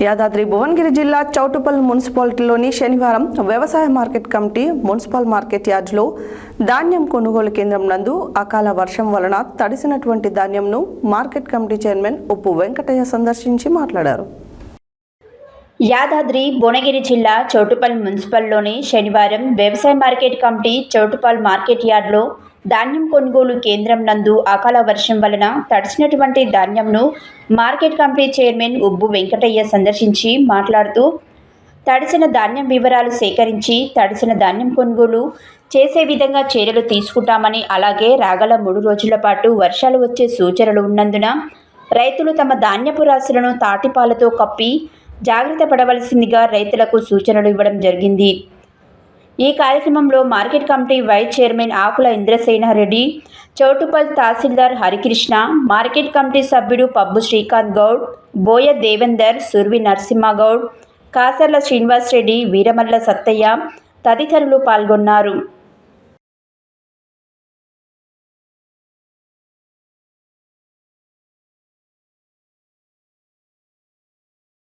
యాదాద్రి భువనగిరి జిల్లా చౌటుపల్ మున్సిపాలిటీలోని శనివారం వ్యవసాయ మార్కెట్ కమిటీ మున్సిపల్ మార్కెట్ యార్డ్లో ధాన్యం కొనుగోలు కేంద్రం నందు అకాల వర్షం వలన తడిసినటువంటి ధాన్యంను market committee chairman Uppu Venkataiah సందర్శించి మాట్లాడారు. యాదాద్రి భువనగిరి జిల్లా చౌటుపల్ మున్సిపల్లోని శనివారం వ్యవసాయ మార్కెట్ కమిటీ చౌటుపల్ మార్కెట్ యార్డ్లో ధాన్యం కొనుగోలు కేంద్రం నందు అకాల వర్షం వలన తడిసినటువంటి ధాన్యంను market committee chairman Ubbu Venkataiah సందర్శించి మాట్లాడుతూ తడిసిన ధాన్యం వివరాలు సేకరించి తడిసిన ధాన్యం కొనుగోలు చేసే విధంగా చర్యలు తీసుకుంటామని అలాగే రాగల మూడు రోజుల పాటు వర్షాలు వచ్చే సూచనలు ఉన్నందున రైతులు తమ ధాన్యపు రాశులను తాటిపాలతో కప్పి జాగ్రత్త పడవలసిందిగా రైతులకు సూచనలు ఇవ్వడం జరిగింది. ఈ కార్యక్రమంలో market committee vice chairman Akula Indrasenareddy Choutuppal తహసీల్దార్ హరికృష్ణ మార్కెట్ కమిటీ సభ్యుడు పబ్బు శ్రీకాంత్ గౌడ్ బోయ దేవేందర్ సుర్వి నరసింహగౌడ్ కాసర్ల శ్రీనివాస్ రెడ్డి వీరమల్ల సత్తయ్య తదితరులు పాల్గొన్నారు.